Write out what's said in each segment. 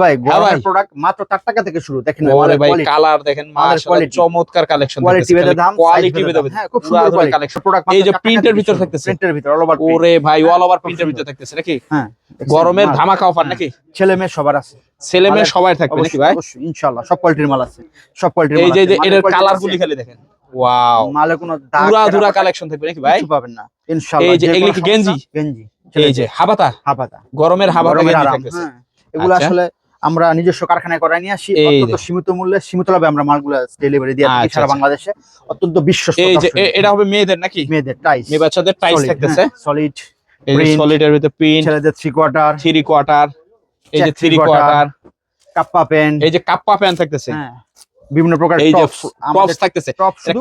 ভাই হ্যাঁ গরমের প্রোডাক্ট মাত্র 4 টাকা থেকে শুরু দেখেন ভাই কালার দেখেন মাশাআল্লাহ চমৎকার কালেকশন কোয়ালিটি দাম কোয়ালিটি হ্যাঁ খুব সুন্দর কোয়ালিটি collection। প্রোডাক্ট এই যে প্রিন্টের ভিতর থাকতেছে। প্রিন্টের ভিতর অল ওভার ওরে ভাই অল ওভার প্রিন্টের ভিতর থাকতেছে নাকি? হ্যাঁ গরমের। ধামাকা অফার হ্যাঁ। নাকি? ছেলে মেয়ে সবার আছে। ছেলে মেয়ে সবাই থাকবে নাকি ভাই? ইনশাআল্লাহ সব কোয়ালিটির মাল আছে। সব কোয়ালিটির এই মাল আছে। যে এটার কালার। গুলি খালি দেখেন। ওয়াও মালে কোনো পুরা ধুরা কালেকশন থাকবে নাকি ভাই? কিছু পাবেন না ইনশাআল্লাহ এই যে এগুলি কি গেঞ্জি? গেঞ্জি। এই যে হাবাতা? হাবাতা। গরমের হাবাতা গেঞ্জি থাকতেছে। হ্যাঁ। এগুলো আচ্ছা। আসলে আমরা নিজস্ব কারখানায় করাই নিয়ে আসি অত্যন্ত সীমিত মূল্যে সীমিত লাভে আমরা মালগুলো ডেলিভারি দিয়ে থাকি আচ্ছা, সারা আচ্ছা। বাংলাদেশে। অত্যন্ত বিশ্বস্ত এই যে এটা হবে মেয়েদের নাকি? মেয়েদের টাইস মেয়ে বাচ্চাদের টাইস থাকতেছে। সলিড এই যে সলিড সলিডের ভিতরে পিন ছেলেদের 3 কোয়ার্টার 3 কোয়ার্টার এই যে Check থ্রি কোয়ার্টার কাপ্পা প্যান্ট এই যে কাপ্পা প্যান্ট থাকতেছে। হ্যাঁ। বিভিন্ন প্রকার টপস থাকতেছে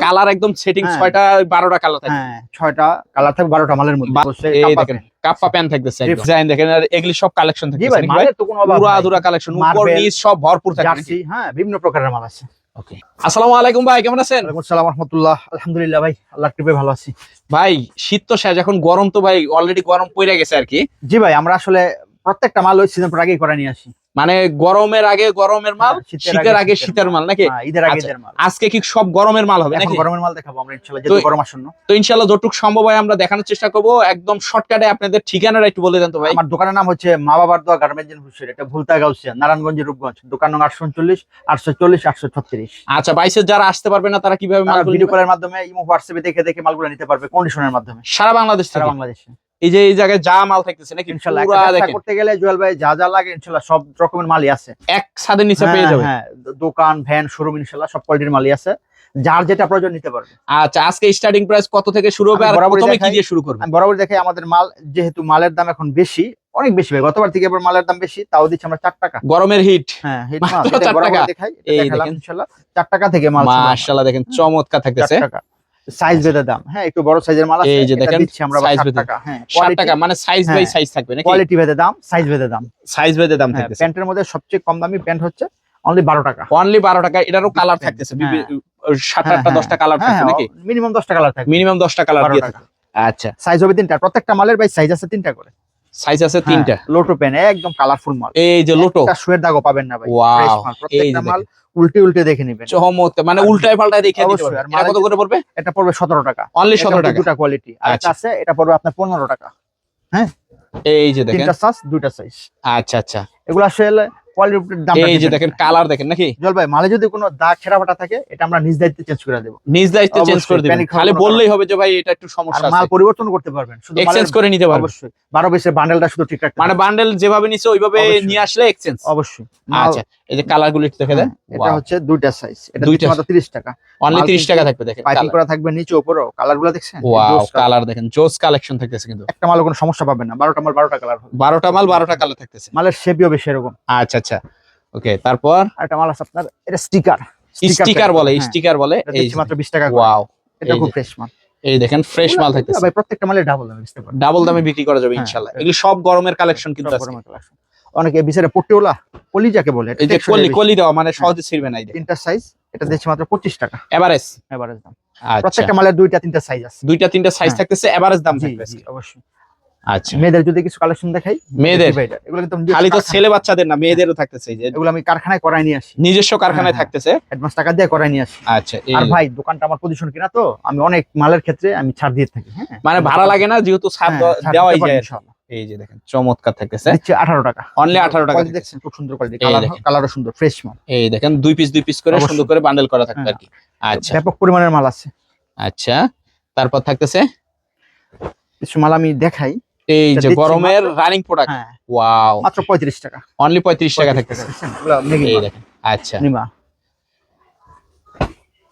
কালার একদম সেটিং হ্যাঁ। ছয়টা বারোটা কালার থাকবে হ্যাঁ ছয়টা কালার থাকবে বারোটা মালের মধ্যে। এই দেখেন কাপ্পা প্যান্ট থাকতেছে ডিজাইন দেখেন আর এগুলি সব কালেকশন থাকতেছে ভাই মালের তো কোনো অভাব পুরা নাই। কালেকশন উপর নিচ সব ভরপুর থাকবে হ্যাঁ বিভিন্ন প্রকারের মাল আছে। ওকে আসসালামু আলাইকুম ভাই কেমন আছেন? ওয়ালাইকুম আসসালাম রহমতুল্লাহ আলহামদুলিল্লাহ ভাই আল্লাহর কৃপায় ভালো আছি। ভাই শীত তো শেষ এখন গরম তো ভাই অলরেডি গরম পড়ে গেছে আর কি। জি ভাই আমরা আসলে প্রত্যেকটা মাল ওই সিজন আগেই করে নিয়ে আসি। মানে গরমের আগে গরমের মাল হ্যাঁ, শীতের আগে শীতের মাল। নাকি? হ্যাঁ, ঈদের আগে আচ্ছা, মাল। আজকে কি সব গরমের মাল হবে নাকি? গরমের মাল দেখাবো আমরা ইনশাআল্লাহ যেহেতু গরম আসন্ন। তো ইনশাল্লাহ যতটুকু সম্ভব হয় আমরা দেখানোর চেষ্টা করব। একদম শর্টকাটে আপনাদের ঠিকানাটা একটু বলে দেন তো ভাই। আমার দোকানের নাম হচ্ছে মা বাবার দোয়া গার্মেন্টস এন্ড হুসের এটা ভুলতা গাউসিয়া নারায়ণগঞ্জ রূপগঞ্জ। দোকান নং আটশো উনচল্লিশ আটশো চল্লিশ আটশো ছত্রিশ আচ্ছা বাইশের যারা আসতে পারবে না তারা কীভাবে মাল ভিডিও কলের মাধ্যমে ইমো হোয়াটসঅ্যাপে দেখে দেখে মালগুলো নিতে পারবে কন্ডিশনের মাধ্যমে। সারা বাংলাদেশ সারা বাংলাদেশে। এই যে এই জায়গায় যা মাল থাকতেছে নাকি ইনশাআল্লাহ করতে গেলে জুয়েল ভাই যা যা লাগে ইনশাআল্লাহ সব রকমের মালই আছে। এক ছাদের নিচে পেয়ে হ্যাঁ, যাবে। হ্যাঁ দোকান ভ্যান শোরুম ইনশাআল্লাহ সব কোয়ালিটির মালই আছে। যার যেটা প্রয়োজন নিতে পারবে। আচ্ছা আজকে স্টার্টিং প্রাইস কত থেকে শুরু হবে আর প্রথমে কি দিয়ে শুরু করবে বরাবর দেখে আমাদের মাল যেহেতু মালের দাম এখন বেশি অনেক বেশি ভাই গতবার থেকে এবার মালের দাম বেশি তাও দিচ্ছি আমরা চার টাকা। গরমের হিট হ্যাঁ হিট মাল এটা চার বরাবর টাকা। দেখাই এই দেখেন। ইনশাআল্লাহ চার টাকা থেকে মাল মাশাআল্লাহ দেখেন চমৎকার থাকতেছে। টাকা। সাইজ বেঁধে দাম। হ্যাঁ একটু বড় সাইজের মাল আছে এই যে দেখেন, আমরা 60 টাকা। হ্যাঁ ষাট টাকা মানে সাইজ বাই হ্যাঁ। সাইজ থাকবে নাকি? কোয়ালিটি ভেদে দাম সাইজ ভেদে দাম। সাইজ ভেদে দাম থাকবে থাকতেছে। প্যান্টের মধ্যে সবচেয়ে কম দামি প্যান্ট হচ্ছে অনলি বারো টাকা। অনলি বারো টাকা এটারও কালার থাকতেছে। হ্যাঁ। সাত হ্যাঁ, আটটা হ্যাঁ, দশটা কালার থাকে থাকবে নাকি? মিনিমাম দশটা কালার থাকবে। মিনিমাম দশটা কালার দিয়ে টাকা। আচ্ছা। সাইজ হবে তিনটা। প্রত্যেকটা মালের ভাই সাইজ আছে তিনটা করে। সাইজ আছে তিনটা। লোটো পেন একদম কালারফুল মাল। এই যে লোটো শুয়ের দাগও পাবেন না ভাই। মাল। প্রত্যেকটা মাল উল্টে উল্টে দেখে নেবেন। চমৎকার মানে উল্টায় পাল্টায় দেখে দিতে এটা কত করে পড়বে? এটা পড়বে সতেরো টাকা। অনলি এটা সতেরো হচ্ছে টাকা। দুটা কোয়ালিটি আর একটা আচ্ছা। আছে এটা পড়বে আপনার পনেরো টাকা। হ্যাঁ? এই যে দেখেন। তিনটা সাইজ দুইটা সাইজ আচ্ছা আচ্ছা। এগুলো আসলে কোয়ালিটির দাম এই যে দেখেন কালার দেখেন নাকি? জল ভাই মালে যদি কোনো দাগ ছেঁড়া ফাটা থাকে এটা আমরা নিজ দায়িত্বে চেঞ্জ করে দেবো। নিজ দায়িত্বে চেঞ্জ করে দিবেন। খালি বললেই হবে যে ভাই এটা একটু আর সমস্যা মাল পরিবর্তন করতে পারবেন শুধু এক্সচেঞ্জ করে নিতে পারবেন। অবশ্যই। বারো বেসের বান্ডেলটা শুধু ঠিক রাখতে মানে বান্ডেল যেভাবে নিছে ওইভাবে নিয়ে আসলে এক্সচেঞ্জ অবশ্যই। আচ্ছা এই যে কালারগুলো দেখে দেন। হ্যাঁ, এটা হচ্ছে দুইটা সাইজ এটা দুইটা দুইটা মাত্র 30 টাকা। অনলি মাল 30 টাকা থাকবে দেখেন পাইপিং করা থাকবে নিচে উপরেও। কালারগুলো দেখছেন? ওয়াও জোস কালার দেখেন। জোস কালেকশন থাকতেছে কিন্তু। একটা মালে কোনো সমস্যা পাবেন না। বারোটা মাল বারোটা কালার হবে। বারোটা মাল বারোটা কালার থাকতেছে। মালের শেপও বেশি এরকম আচ্ছা। আচ্ছা ওকে তারপর? একটা মাল আছে আপনার এটা স্টিকার স্টিকার বলে স্টিকার বলে এই মাত্র 20 টাকা ওয়াও এটা খুব ফ্রেশ মাল। এই দেখেন ফ্রেশ মাল থাকতেছে। ভাই প্রত্যেকটা মালে ডাবল দামে বেচতে পারবেন ডাবল দামে বিক্রি করা যাবে হ্যাঁ, ইনশাআল্লাহ হ্যাঁ। এগুলো সব গরমের কালেকশন কিন্তু আছে। গরমের collection। অনেকে বিচারে পটিওলা কলি যাকে বলে এই যে কলি কলি দেওয়া মানে সহজে ছিড়বে না এই তিনটা সাইজ এটা দিচ্ছে মাত্র 25 টাকা। এভারেজ এভারেজ দাম। আচ্ছা। প্রত্যেকটা মালের দুইটা তিনটা সাইজ আছে। দুইটা তিনটা সাইজ হ্যাঁ। থাকতেছে এভারেজ দাম থাকবে অবশ্যই। আচ্ছা। মেয়েদের যদি কিছু কালেকশন দেখাই মেয়েদের? এগুলো কিন্তু খালি তো ছেলে বাচ্চাদের না মেয়েদেরও থাকতেছে যে। এগুলো আমি কারখানায় করাই নিয়ে আসি। নিজস্ব কারখানায় হ্যাঁ, থাকতেছে? অ্যাডভান্স টাকা দিয়ে করাই নিয়ে আসি। আচ্ছা আর ভাই দোকানটা আমার পজিশন কিনা তো আমি অনেক মালের ক্ষেত্রে আমি ছাড় দিয়ে থাকি হ্যাঁ। মানে ভাড়া লাগে না যেহেতু ছাড় হ্যাঁ, দেওয়াই যায়। ইনশাআল্লাহ। এই যে দেখেন চমৎকার থাকতেছে। 18 টাকা। অনলি 18 টাকা। দেখছেন খুব সুন্দর কোয়ালিটি। কালারও সুন্দর ফ্রেশ মাল। এই দেখেন দুই পিস দুই পিস করে সুন্দর করে বান্ডেল করা থাকবে আর কি। আচ্ছা। ব্যাপক পরিমাণের মাল আছে। আচ্ছা তারপর থাকতেছে? কিছু মাল আমি দেখাই। এই যে গরমের রানিং প্রোডাক্ট হ্যাঁ। ওয়াও মাত্র 35 টাকা। অনলি 35 টাকা 35 থাকতেছে। এই দেখেন আচ্ছা। নিমা।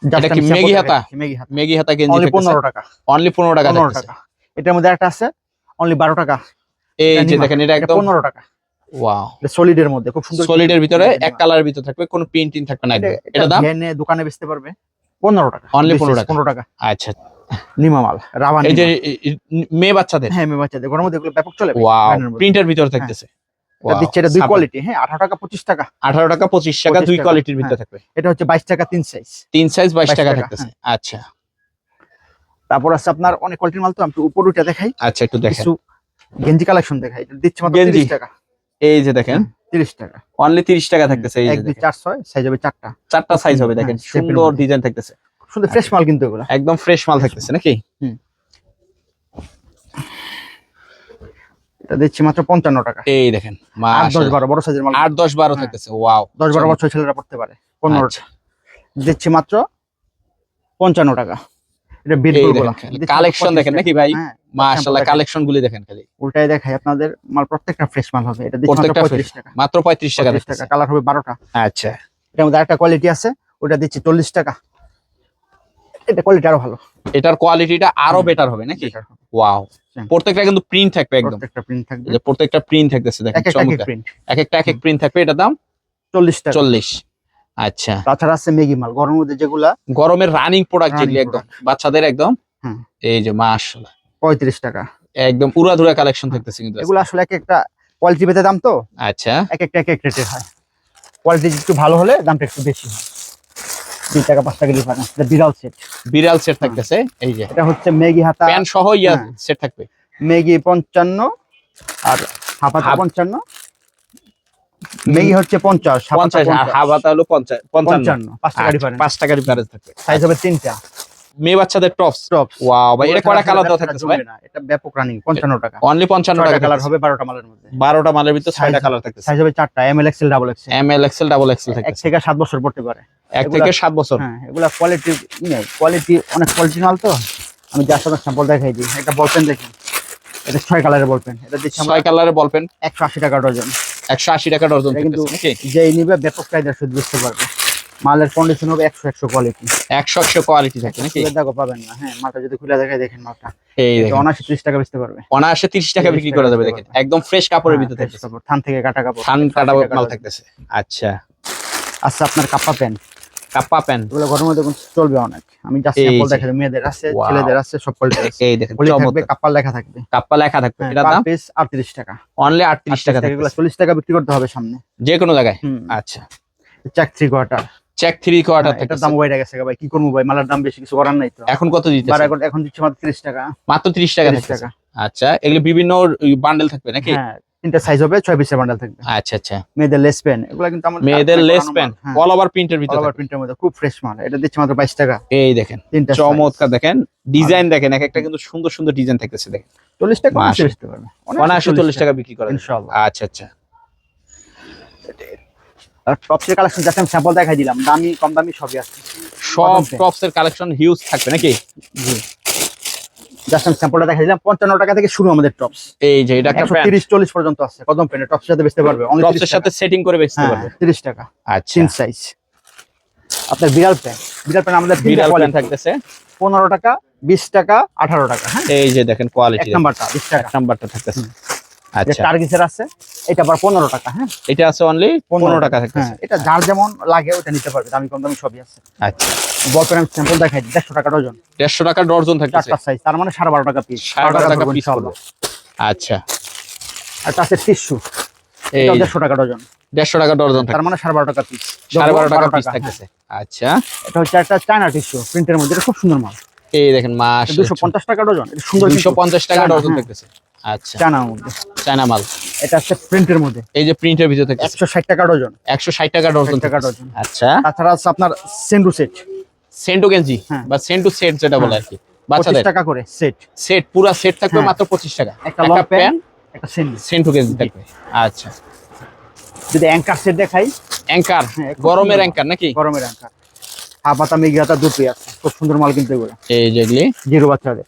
এটা কি মেগি হাতা? মেগি হাতা। মেগি হাতা গেঞ্জি অনলি 15 টাকা। অনলি 15 টাকা 15 থাকতেছে। এটার মধ্যে একটা আছে অনলি 12 টাকা। এই যে দেখেন এটা একদম 15 টাকা। ওয়াও এটা সলিডের মধ্যে খুব সুন্দর ভিতরে এক কালারের ভিতরে থাকবে কোনো প্রিন্টিং থাকবে না এটা দাম? দোকানে বেচতে পারবে 15 টাকা। বেশি 15 টাকা। 15 টাকা। আচ্ছা। নিমা মাল রাবার এই যে মেয়ে বাচ্চাদের? হ্যাঁ মেয়ে বাচ্চাদের এগুলো ব্যাপক চলে। ওয়াও প্রিন্টের ভিতরে থাকতেছে। এটা দিচ্ছে এটা দুই কোয়ালিটি হ্যাঁ 18 টাকা 25 টাকা। 18 টাকা 25 টাকা দুই কোয়ালিটির ভিতরে হ্যাঁ। থাকবে। এটা হচ্ছে 22 টাকা তিন সাইজ তিন সাইজ 22 22 টাকা থাকতেছে। আচ্ছা। তারপর আছে আপনার অনেক কোয়ালিটির মাল তো আমি উপর উঠে দেখাই। আচ্ছা একটু দেখেন কিছু গেঞ্জি কালেকশন দেখাই। এটা দিচ্ছে মাত্র 30 টাকা। এই যে দেখেন। তিরিশ টাকা। অনলি তিরিশ টাকা থাকতেছে এই যে সাইজ হবে চারটা। চারটা সাইজ হবে দেখেন। হ্যাঁ, সুন্দর ডিজাইন থাকতেছে। শুধু ফ্রেশ মাল কিন্তু এগুলো। একদম ফ্রেশ মাল থাকতেছে নাকি? এটা দিচ্ছি মাত্র পঞ্চান্ন টাকা। এই দেখেন আট দশ বারো বড় সাইজের মাল। আট দশ বারো। থাকতেছে ওয়াও দশ বারো বছর ছেলেরা পড়তে পারে পনেরো। আচ্ছা। দিচ্ছি মাত্র পঞ্চান্ন টাকা। এটা বিট কালেকশন দেখেন নাকি ভাই? হ্যাঁ মাশাআল্লাহ কালেকশন গুলি দেখেন খালি। উল্টাই দেখাই আপনাদের মাল প্রত্যেকটা ফ্রেশ মাল হবে। এটা দিচ্ছি মাত্র প্রত্যেকটা পঁয়ত্রিশ টাকা। মাত্র টাকা কালার হবে বারোটা। আচ্ছা। এটার মধ্যে একটা কোয়ালিটি আছে ওটা দিচ্ছি চল্লিশ টাকা। এটা কোয়ালিটি আরও ভালো। এটার কোয়ালিটিটা আরও বেটার হবে নাকি? ওয়াও প্রত্যেকটা কিন্তু প্রিন্ট থাকবে একদম। প্রত্যেকটা প্রিন্ট থাকবে। যে প্রত্যেকটা প্রিন্ট থাকতেছে দেখেন চমৎকার। এক একটা এক এক প্রিন্ট থাকবে এটার দাম? চল্লিশ টাকা। চল্লিশ। আচ্ছা। তাছাড়া আছে মেগি মাল গরমের মধ্যে যেগুলা গরমের রানিং প্রোডাক্ট যেগুলি একদম বাচ্চাদের একদম? এই যে মাশাআল্লাহ। পঁয়ত্রিশ টাকা। একদম উড়াধুরা কালেকশন থাকতেছে কিন্তু এগুলো আসলে এক একটা কোয়ালিটি ভেদে দাম তো? আচ্ছা। এক একটা এক এক রেটের হয়। কোয়ালিটি একটু ভালো হলে দামটা একটু বেশি হয়। দুই টাকা পাঁচ টাকা ডিফারেন্স এটা বিড়াল সেট বিড়াল সেট থাকতেছে এই যে। এটা হচ্ছে মেগি হাতা। প্যান সহ ইয়া হ্যাঁ। সেট থাকবে। মেগি পঞ্চান্ন আর হাফাতা হাফ- পঞ্চান্ন। মেগি হচ্ছে পঞ্চাশ হাফাতা পঞ্চাশ আর হাবাতা হলো পঞ্চাশ পঞ্চান্ন। পাঁচ টাকা ডিফারেন্স পাঁচ টাকা ডিফারেন্স থাকবে। সাইজ হবে তিনটা। মেয়ে বাচ্চাদের টপস টপ ওয়াও ভাই এটা কয়টা কালার দেওয়া থাকতেছে ভাই? এটা ব্যাপক রানিং পঞ্চান্ন টাকা। অনলি পঞ্চান্ন ছয়টা টাকা কালার হবে বারোটা মালের মধ্যে। বারোটা মালের ভিতর ছয়টা কালার থাকতেছে। সাইজ হবে চারটা M L XL double XL M L XL double XL এক থেকে সাত বছর পড়তে পারে। এক থেকে সাত বছর। হ্যাঁ এগুলা কোয়ালিটি কোয়ালিটি অনেক কোয়ালিটি মাল তো। আমি যার সাথে স্যাম্পল দেখাই দিই। একটা বল পেন দেখেন। এটা ছয় কালারের বল পেন এটা আমরা ছয় কালারের বল পেন একশো আশি টাকা ডজন। একশো আশি টাকা ডজন কিন্তু যেই নিবে ব্যাপক চাহিদা শুধু বুঝতে পারবে মালের কন্ডিশন হবে একশো একশো কোয়ালিটি একশো একশো কোয়ালিটি থাকে নাকি? দেখো পাবেন না। হ্যাঁ মালটা যদি খুলে দেখাই দেখেন মালটা। এই এটা অনাশি ত্রিশ টাকা বেচতে পারবে। অনায়াসে তিরিশ টাকা বিক্রি করা যাবে দেখেন। একদম ফ্রেশ কাপড়ের হ্যাঁ, ভিতরে। fresh থান থেকে কাটা কাপড়। থান 180 কাটা মাল থাকতেছে। আচ্ছা। আচ্ছা আপনার কাপ্পা প্যান্ট। Kappa pant. এগুলো ঘরের মধ্যে চলবে অনেক। আমি জাস্ট স্যাম্পল দেখাই মেয়েদের আছে ছেলেদের আছে সব কোয়ালিটি আছে। এই দেখেন বলি থাকবে কাপ্পার লেখা থাকবে। কাপ্পা লেখা থাকবে হ্যাঁ, পার দাম? পিস আটত্রিশ টাকা। অনলি আটত্রিশ টাকা এগুলো থাকতেছে। চল্লিশ টাকা বিক্রি করতে হবে সামনে। যে কোনো জায়গায় আচ্ছা। Check three quarter. Check three quarter এটার দাম বাইরে গেছে ভাই কি করব ভাই? মালার দাম বেশি কিছু করার নাই তো। এখন কত দিতে এখন- এখন দিচ্ছি মাত্র ত্রিশ টাকা। মাত্র ত্রিশ টাকা 30 টাকা। আচ্ছা এগুলো বিভিন্ন বান্ডেল থাকবে নাকি? হ্যাঁ তিনটা সাইজ হবে ছয় পিসের বান্ডাল থাকবে। আচ্ছা আচ্ছা। মেয়েদের লেস পেন এগুলো কিন্তু আমাদের মেয়েদের লেস। হ্যাঁ, অল ওভার প্রিন্টের ভিতরে থাকবে। print এর মধ্যে খুব ফ্রেশ মাল এটা দিচ্ছি মাত্র বাইশ টাকা। এই দেখেন তিনটা চমৎকার দেখেন ডিজাইন দেখেন এক একটা কিন্তু সুন্দর সুন্দর ডিজাইন থাকতেছে দেখেন। চল্লিশ টাকা মাসে। অনায়াসে বেচতে পারবে। অনায়াসে চল্লিশ টাকা বিক্রি করা যাবে। ইনশাআল্লাহ। আচ্ছা আচ্ছা। টপসের কালেকশন যাতে আমি স্যাম্পল দেখাই দিলাম দামি কম দামি সবই আছে। সব Cotton pant। টপস এর কালেকশন হিউজ থাকবে নাকি? জি। জাস্ট আমি স্যাম্পলটা দেখাই দিলাম পঞ্চান্ন টাকা থেকে শুরু আমাদের টপস এই যে এটা একটা তিরিশ চল্লিশ পর্যন্ত আছে কদম পেনে টপসের সাথে বেচতে পারবে only টপস 30 এর সাথে সেটিং করে বেচতে হ্যাঁ পারবে। তিরিশ টাকা। আচ্ছা। তিন সাইজ আপনার বিড়াল প্যান্ট বিড়াল প্যান্ট আমাদের বিড়াল প্যান্ট থাকতেছে। পনেরো টাকা বিশ টাকা আঠারো টাকা হ্যাঁ? এই যে দেখেন কোয়ালিটি নাম্বারটা বিশ টাকা। নাম্বারটা থাকতেছে। টার্গিসের আছে এটা আবার পনেরো টাকা হ্যাঁ? এটা আছে অনলি পনেরো টাকা হ্যাঁ এটা যার যেমন লাগে ওটা নিতে পারবে দামি কম দামি সবই আছে। আচ্ছা। বল আমি স্যাম্পল দেখাই দেড়শো টাকা ডজন। দেড়শো টাকা চারটা সাইজ তার মানে সাড়ে বারো টাকা পিস সাড়ে বারো টাকা পিস করবে। আচ্ছা। আর তার আছে টিস্যু এই দেড়শো টাকা ডজন। দেড়শো টাকা ডর্জন তার মানে সাড়ে বারো টাকা পিস সাড়ে বারো টাকা পিস থাকতেছে। আচ্ছা। এটা হচ্ছে একটা চায়না টিস্যু প্রিন্টের মধ্যে এটা খুব সুন্দর মাল। এই দেখেন মাস দুশো পঞ্চাশ টাকা ডজন সুন্দর দুশো পঞ্চাশ টাকা ডজন হ্যাঁ। থাকতেছে। আচ্ছা। চায়নার মধ্যে চায়না মাল। এটা হচ্ছে প্রিন্টের মধ্যে। এই যে প্রিন্টের ভিতরে একশো ষাট টাকা ডজন একশো ষাট টাকা ডর্জন 60 টাকা। ডজন। আচ্ছা। তাছাড়া আছে আপনার সেন্ডু সেট। সেন্টু গেঞ্জি হ্যাঁ। বা সেন্টু সেট যেটা বলে আর কি। বাচ্চাদের। টাকা করে সেট। সেট পুরো সেট থাকবে হ্যাঁ। মাত্র পঁচিশ টাকা। একটা লং প্যান্ট একটা সেন্ডু সেন্টু গেঞ্জি থাকবে। আচ্ছা। যদি অ্যাঙ্কার সেট দেখাই। অ্যাঙ্কার? হ্যাঁ, গরমের অ্যাঙ্কার নাকি? গরমের অ্যাঙ্কার। হাফ হাতা মেঘি হাতা দুটোই আছে খুব সুন্দর মাল কিন্তু এগুলো এই যেগুলি জিরো বাচ্চাদের।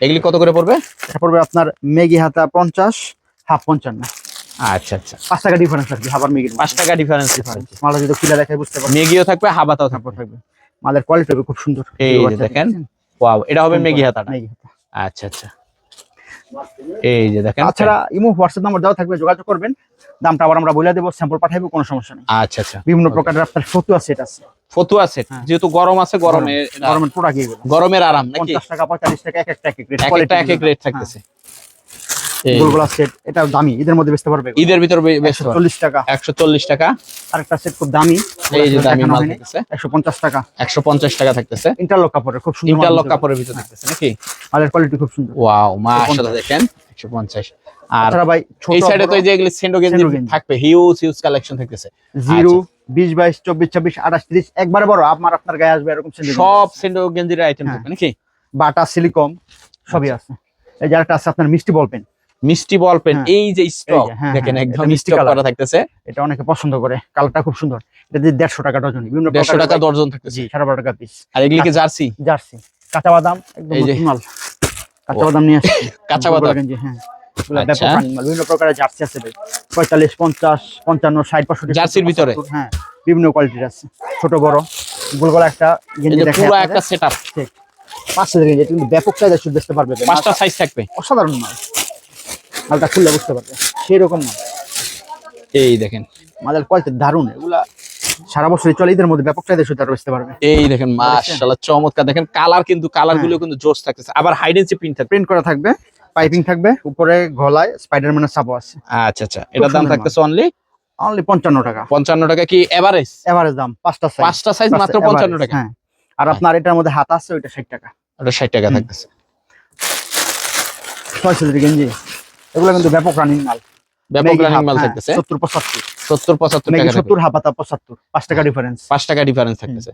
এগুলি কত করে পড়বে? এটা পড়বে আপনার মেগি হাতা পঞ্চাশ হাফ পঞ্চান্ন। আচ্ছা আচ্ছা। পাঁচ টাকা ডিফারেন্স থাকবে মেগির পাঁচ টাকা ডিফারেন্স মালটা যদি খুলে বুঝতে পারবেন। মেগিও থাকবে হাবাতাও থাকবে। থাকবে। মালের কোয়ালিটি হবে খুব সুন্দর। এই দেখেন। ওয়াও এটা হবে মেগি হাতাটা। মেগি হাতা। আচ্ছা আচ্ছা। এই যে দেখেন। তাছাড়া ইমো হোয়াটসঅ্যাপ নাম্বার দেওয়া থাকবে যোগাযোগ করবেন। দামটা আবার আমরা বলে দেবো স্যাম্পল পাঠাবো কোনো সমস্যা নেই। আচ্ছা আচ্ছা। বিভিন্ন প্রকারের আপনার ফতুয়া সেট আছে। ফতুয়া সেট হ্যাঁ। যেহেতু গরম আছে গরমে গরমের প্রোডাক্ট গরমের আরাম নাকি? পঞ্চাশ টাকা পঁয়তাল্লিশ টাকা এক একটা এক এক রেট এক একটা এক এক রেট থাকতেছে। এই গোলগোলা সেট এটা দামি ঈদের মধ্যে বেচতে পারবে ঈদের ভিতর বেশ চল্লিশ টাকা। আরেকটা সেট খুব দামি এই যে দামি মাল থাকতেছে। একশো পঞ্চাশ টাকা। থাকতেছে। ইন্টারলক কাপড়ের খুব সুন্দর ইন্টারলক কাপড়ের ভিতর থাকতেছে নাকি? মালের কোয়ালিটি খুব সুন্দর। ওয়াও মাশাআল্লাহ দেখেন একশো পঞ্চাশ। আর তাছাড়া ভাই ছোট এই সাইডে তো এই যে এগুলি সেন্ডো গেঞ্জি থাকবে হিউজ হিউজ কালেকশন থাকতেছে। জিরো বিশ বাইশ চব্বিশ ছাব্বিশ আঠাশ তিরিশ একবারে বড় আপনার আপনার গায়ে আসবে এরকম সব সেন্ডো গেঞ্জির আইটেম। থাকবে নাকি? বাটা সিলিকম সবই আছে। এই যে আছে আপনার মিষ্টি বল পেন মিষ্টি বল পেন হ্যাঁ। এই যে স্টক এই যে, হ্যাঁ, দেখেন হ্যাঁ, একদম মিষ্টি। করা থাকতেছে। এটা অনেকে পছন্দ করে কালারটা খুব সুন্দর। এটা দিয়ে দেড়শো টাকা ডজন বিভিন্ন দেড়শো প্রকারের টাকা ভাই- দর্জন থাকতেছে। জি সাড়ে বারো টাকা পিস আর এগুলি কি জার্সি? জার্সি। কাঁচা বাদাম একদম মাল। কাঁচা বাদাম নিয়ে আসছি। কাঁচা বাদাম। হ্যাঁ। আচ্ছা। running মাল, বিভিন্ন প্রকারের জার্সি আছে ভাই জার্সির ভিতরে? হ্যাঁ বিভিন্ন কোয়ালিটির আছে। ছোট বড়। একটা এই গেঞ্জি যে দেখা পুরো একটা সেটআপ পাঁচশো গেঞ্জি কিন্তু ব্যাপক চাহিদা শুধু দেখতে পারবে। পাঁচটা সাইজ থাকবে। অসাধারণ মাল। মালটা খুললে বুঝতে পারবে। সেই রকম মাল। এই দেখেন। মালের কোয়ালিটি দারুণ। এগুলা সারা বছর চলে ঈদের মধ্যে ব্যাপক চাহিদা শুধু বুঝতে পারবে। এই দেখেন মাশাআল্লাহ চমৎকার। দেখেন কালার কিন্তু কালারগুলো কিন্তু জোস থাকতেছে। আবার হাইডেন্সি প্রিন্ট থাকবে। প্রিন্ট করা থাকবে পাইপিং থাকবে উপরে গলায় স্পাইডারম্যানের সাপও আছে। আচ্ছা আচ্ছা এটার দাম থাকতেছে অনলি অনলি পঞ্চান্ন টাকা। পঞ্চান্ন টাকা কি এভারেজ এভারেজ দাম পাঁচটা সাইজ পাঁচটা সাইজ মাত্র পঞ্চান্ন টাকা? হ্যাঁ। আর আপনার এটার মধ্যে হাত আছে ওইটা ষাট টাকা। ওটা ষাট টাকা থাকতেছে। ছয় সাইজের গেঞ্জি এগুলো কিন্তু ব্যাপক রানিং মাল। ব্যাপক রানিং থাকতেছে। মেগি টাকা ডিফারেন্স টাকা ডিফারেন্স থাকতেছে।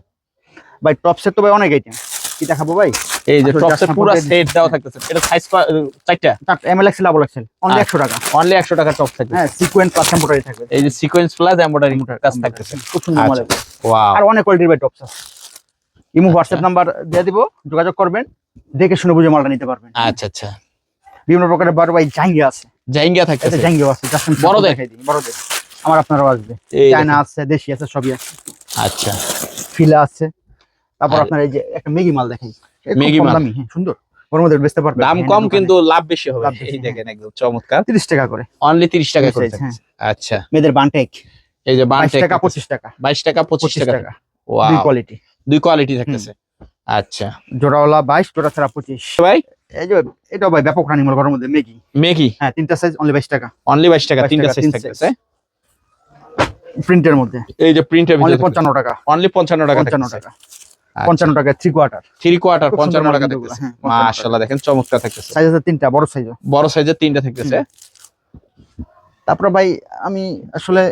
ভাই টপ সেট তো ভাই অনেক আইটেম কি দেখাবো ভাই? এই যে আসলে টপসের পুরো সেট দেওয়া থাকতেছে। এটা সাইজ চারটা? M L XL double XL only আচ্ছা। একশো টাকা। অনলি টাকা টপ থাকবে হ্যাঁ সিকোয়েন্স প্লাস টেম্পোরারি থাকবে। এই যে সিকোয়েন্স প্লাস এমব্রয়ডারি কাজ থাকতেছে। খুব সুন্দর আচ্ছা। ওয়াও আর অনেক কোয়ালিটির ভাই টপস আছে। ইমো হোয়াটসঅ্যাপ নাম্বার দিয়ে দিব যোগাযোগ করবেন দেখে শুনে বুঝে মালটা নিতে পারবেন। আচ্ছা আচ্ছা। বিভিন্ন প্রকারের বড় ভাই জাঙ্গিয়া আছে। জাইঙ্গা থাকে থাকতেছে। জাঙ্গিয়া আছে বড়দের? বড়দের। আমার আপনারাও আসবে। চায়না আছে দেশি আছে সবই আছে। আচ্ছা। ফিলা আছে। তারপর আপনার এই যে একটা মেগি মাল দেখাই। মেগি মাল। দামি হ্যাঁ সুন্দর। ওর মধ্যে বেচতে পারবে দাম কম কিন্তু লাভ বেশি হবে। এই হ্যাঁ। দেখেন একদম চমৎকার। তিরিশ টাকা করে। অনলি তিরিশ টাকা করে হ্যাঁ। আচ্ছা। মেয়েদের বানটেক এই যে বাইশ বান্টেক টাকা পঁচিশ টাকা। বাইশ টাকা পঁচিশ পঁচিশ টাকা। টাকা। ওয়াও দুই কোয়ালিটি দুই কোয়ালিটি থাকতেছে। আচ্ছা। জোড়াওয়ালা বাইশ জোড়া ছাড়া পঁচিশ। ভাই? এই যে এটা ভাই ব্যাপক রানিং মাল ঘরের মধ্যে মেগি মেগি হ্যাঁ তিনটা সাইজ অনলি বাইশ টাকা। অনলি বাইশ টাকা 22 তিনটা সাইজ থাকতেছে প্রিন্টের মধ্যে। এই যে প্রিন্টের ভিতরে পঞ্চান্ন টাকা। অনলি পঞ্চান্ন টাকা পঞ্চান্ন থাকতেছে। টাকা। পঞ্চান্ন টাকা থ্রি কোয়ার্টার থ্রি কোয়ার্টার খুব পঞ্চান্ন সুন্দর টাকা মাল থাকতেছে। হ্যাঁ, 55। মাশাআল্লাহ দেখেন চমৎকার থাকতেছে। সাইজ আছে তিনটা বড় সাইজ বড় সাইজের তিনটা থাকতেছে। তারপরে ভাই আমি আসলে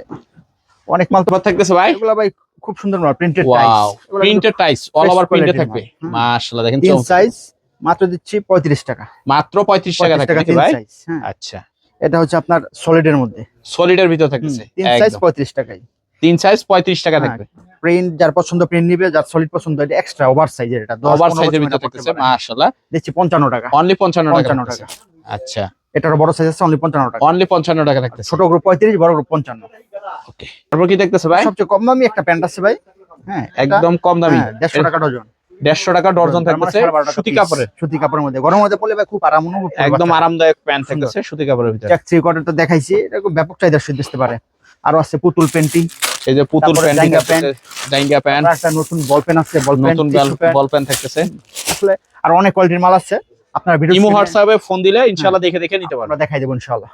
অনেক মাল তো তোমার থাকতেছে ভাই? এগুলো ভাই খুব সুন্দর মাল printed wow printed ties all over প্রিন্টে থাকবে। মাশাআল্লাহ দেখেন চমৎকার। সাইজ মাত্র দিচ্ছি পঁয়ত্রিশ টাকা। মাত্র পঁয়ত্রিশ টাকা 35 তিন ভাই? হ্যাঁ। আচ্ছা। এটা হচ্ছে আপনার সলিডের মধ্যে। সলিডের ভিতর হুম, তিন সাইজ পঁয়ত্রিশ টাকায়। তিন সাইজ পঁয়ত্রিশ টাকা হ্যাঁ, থাকবে। প্রিন্ট যার পছন্দ প্রিন্ট নিবে যার সলিড পছন্দ এটা এক্সট্রা ওভার সাইজের এটা। ওভার সাইজের ভিতর থাকতেছে মাশাআল্লাহ। দিচ্ছি পঞ্চান্ন টাকা। অনলি পঞ্চান্ন টাকা আচ্ছা। এটার বড় সাইজ আছে অনলি পঞ্চান্ন টাকা। অনলি পঞ্চান্ন টাকা থাকতেছে। ছোট গ্রুপ পঁয়ত্রিশ বড় গ্রুপ পঞ্চান্ন। ওকে তারপর কি দেখতেছে ভাই? সবচেয়ে কম দামি একটা প্যান্ট আছে ভাই। হ্যাঁ একদম কম দামি। হ্যাঁ, দেড়শো টাকা ডজন। দেড়শো টাকা ডর্জন মানে থাকতেছে সুতি কাপড়ের সুতি কাপড়ের মধ্যে। গরমের মধ্যে পড়লে খুব আরাম অনুভব একদম আরামদায়ক প্যান্ট। থাকতেছে সুতি কাপড়ের ভিতরে। চেক থ্রি কোয়ার্টার তো দেখাইছি এটা খুব ব্যাপক চাহিদা দিতে পারে। আরও আছে পুতুল পেন্টিং এই যে পুতুল প্যান্ট জাইঙ্গা প্যান্ট একটা নতুন বল পেন আছে বল পেন নতুন বল প্যান্ট থাকতেছে। আসলে আর অনেক কোয়ালিটির মাল আছে। আপনার ভিডিও ইমো হোয়াটসঅ্যাপে ফোন দিলে ইনশাআল্লাহ দেখে দেখে নিতে পারবেন। আমরা দেখাই দেবো ইনশাআল্লাহ।